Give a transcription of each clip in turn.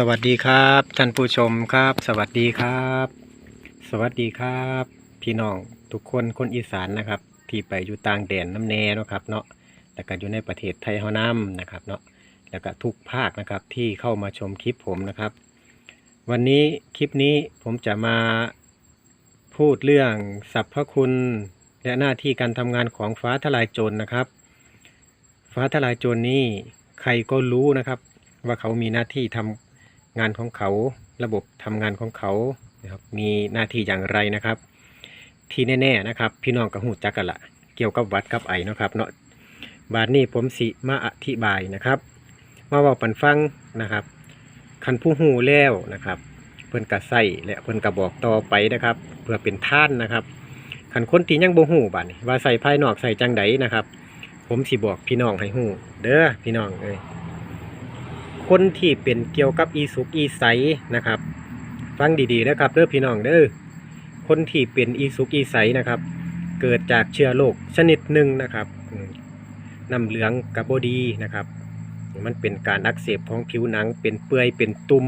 สวัสดีครับท่านผู้ชมครับ สวัสดีครับ สวัสดีครับ พี่น้องทุกคนคนอีสานนะครับ ที่ไปอยู่ต่างแดนน้ำแน่เนาะครับเนาะแล้วก็อยู่ในประเทศไทยเฮานํนะครับเนาะแล้วก็ทุกภาคนะครับที่เข้ามาชมคลิปผมนะครับ วันนี้คลิปนี้ผมจะมาพูดเรื่องสรรพคุณและหน้าที่การทำงานของฟ้าทลายโจรนะครับ ฟ้าทลายโจรนี่ใครก็รู้นะครับว่าเขามีหน้าที่ทำ งานของเขา ระบบทำงานของเขานะครับมีหน้าที่อย่างไรนะครับ ที่แน่ๆนะครับ พี่น้องก็หูจักกันละเกี่ยวกับวัดกับไอเนะครับเนาะบาดนี้ผมสิมาอธิบายนะครับมาเว่าปันฟังนะครับคันผู้หูแล้วนะครับเพิ่นกระใส่และเพิ่นกระบอกต่อไปนะครับ เพื่อเป็นท่านนะครับคันคนที่ยังบ่หูบาดนี้ว่าใส่ภายนอกใส่จังไดนะครับ ผมสิบอกพี่น้องให้หูเด้อพี่น้องเอ้ย คนที่เป็นเกี่ยวกับอีสุกอีใสนะครับ ฟังดีๆนะครับเด้อพี่น้องเด้อคนที่เป็นอีสุกอีใสนะครับ เกิดจากเชื้อโรคชนิดหนึ่งนะครับน้ำเหลืองกับบดีนะครับ มันเป็นการอักเสบของผิวหนัง เป็นเปื่อยเป็นตุ่ม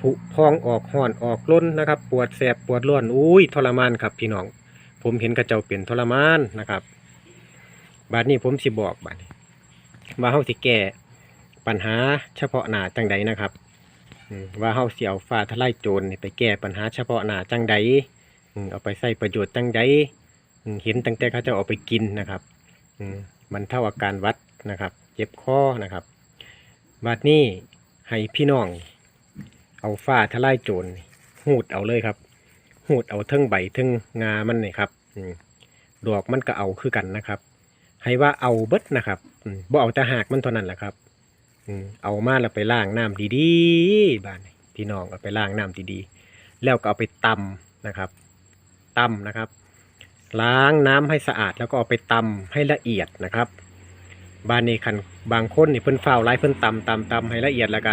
ผุพองออกห่อนออกล้นนะครับ ปวดแสบปวดร้อนอุ้ยทรมานครับพี่น้อง ผมเห็นกระเจ้าเป็นทรมานนะครับบาดนี้ผมสิบอกบาดนี้ว่าเฮาสิแก้ ปัญหาเฉพาะหน้าจังใดนะครับว่าเฮาเสิเอาฟ้าทลายโจรไปแก้ปัญหาเฉพาะหน้าจังใดเอาไปใช้ประโยชน์จังใดเห็นตั้งแต่เขาจะเอาไปกินนะครับมันเท่าอาการวัดนะครับเจ็บคอนะครับบัดนี้ให้พี่น้อง เอาฝ้าทลายโจรหูดเอาเลยครับหูดเอาเทิงใบเทิงงามันนี่ครับดอกมันก็เอาคือกันนะครับ ให้ว่าเอาเบิดนะครับบ่เอาแต่หากมันเท่านั้นแหละครับ เอามาแล้วไปล้างน้ำดีๆบ้านนี่พี่น้องเอาไปล้างน้ำดีๆ แล้วก็เอาไปตำนะครับตำนะครับ ล้างน้ำให้สะอาดแล้วก็เอาไปตำให้ละเอียดนะครับบ้านนี้คันบางคนนี่เพิ่นฝ้าไล่เพิ่นตำตำตำให้ละเอียดแล้วก็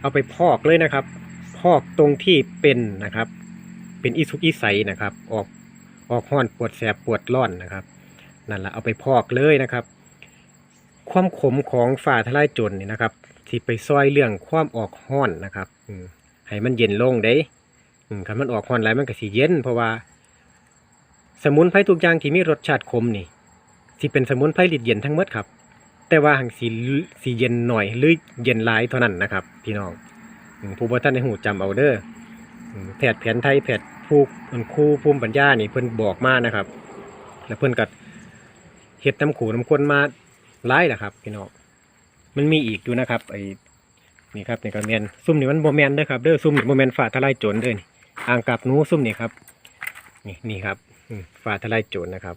เอาไปพอกเลยนะครับ พอกตรงที่เป็นนะครับ เป็นอิสุกอิใสนะครับ ออกออกห้อนปวดแสบปวดร้อนนะครับนั่นแหละเอาไปพอกเลยนะครับ ความขมของฝ่าทลายโจรนี่นะครับที่ไปซอยเรื่องความออกห้อนนะครับให้มันเย็นลงเด้คันมันออกห้อนไรมันก็สิเย็น เพราะว่า สมุนไพรทุกอย่างที่มีรสชาติขมนี่สิเป็นสมุนไพรลิดเย็นทั้งหมดครับ แต่ว่าหังสีสีเย็นหน่อยหรือเย็นหลายเท่านั้นนะครับ พี่น้องผู้บ่ท่านในหูจำเอาเด้อแพทย์แผนไทยแพทย์ผู้ครูภูมิปัญญานี่เพิ่นบอกมานะครับ แล้วเพิ่นก็เฮ็ดน้ำขูน้ำข้นมา หลายแหละครับ พี่น้องมันมีอีกอยู่นะครับไอ้นี่ครับนี่ก็แมนซุ่มนี่มันโมแมนเด้อครับเด้อซุ่มนี่โมแมนฝ่าทลายโจรเด้อนี่อ่างกับนูซุ่มนี่ครับ นี่นี่ครับฝ่าทลายโจรนะครับ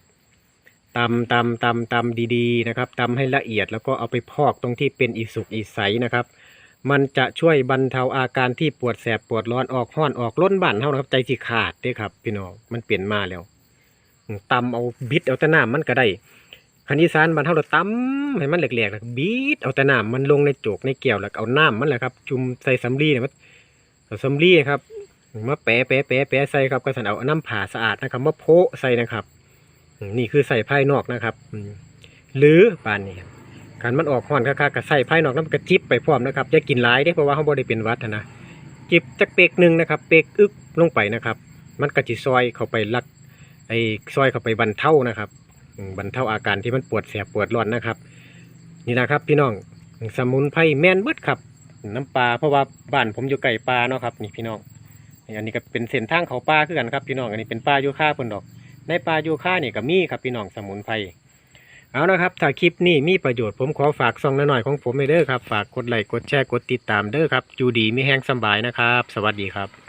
ตำตำตำตำดีๆนะครับตำให้ละเอียดแล้วก็เอาไปพอกตรงที่เป็นอีสุกอีใสนะครับ มันจะช่วยบรรเทาอาการที่ปวดแสบปวดร้อนออกห้อนออกล้นบ้านเฮานะครับ ใจสิขาดเด้ครับ พี่น้องมันเปลี่ยนมาแล้วตำเอาบิดเอาแต่น้ำมันก็ได้ คันอีสานบ้านเฮาเราตำให้มันแหลกๆแล้วบีดเอาแต่น้ำมันลงในโจกในแก้วแล้วก็เอาน้ำมันแหละครับ จุ่มใส่สำลีเนี่ยมันเอาสำลีนะครับมาแปะแปะแปะแปะใส่ครับก็สันเอาน้ำผ่าสะอาดนะครับมาโพะใส่นะครับ นี่คือใส่ภายนอกนะครับหรือปานนี้การมันออกห่อนค่าๆกับใส่ภายนอกน้ำกระจิบไปพร้อมนะครับอย่ากินหลายเด้เพราะว่าเขาบ่ได้เป็นวัดนะจิบจักเปกหนึ่งนะครับ เปกอึกลงไปนะครับ มันกระจิซอยเข้าไปลักไอซอยเข้าไปบรรเทานะครับ บรรเทาอาการที่มันปวดแสบปวดร้อนนะครับ นี่นะครับพี่น้องสมุนไพรแมนเบิดครับ น้ำปลาเพราะว่าบ้านผมอยู่ไก่ปลาเนาะครับนี่พี่น้องอันนี้ก็เป็นเส้นทางเขาปลาคือกันครับพี่น้องอันนี้เป็นปลาโยค่าเพิ่นดอก ในปลาโยค่านี่ก็มีครับพี่น้องสมุนไพรเอานะครับถ้าคลิปนี้มีประโยชน์ผมขอฝากซองหน้อยของผมไปเด้อครับ ฝากกดไลค์กดแชร์กดติดตามเด้อครับอยู่ดีม่แห้งสบายนะครับ สวัสดีครับ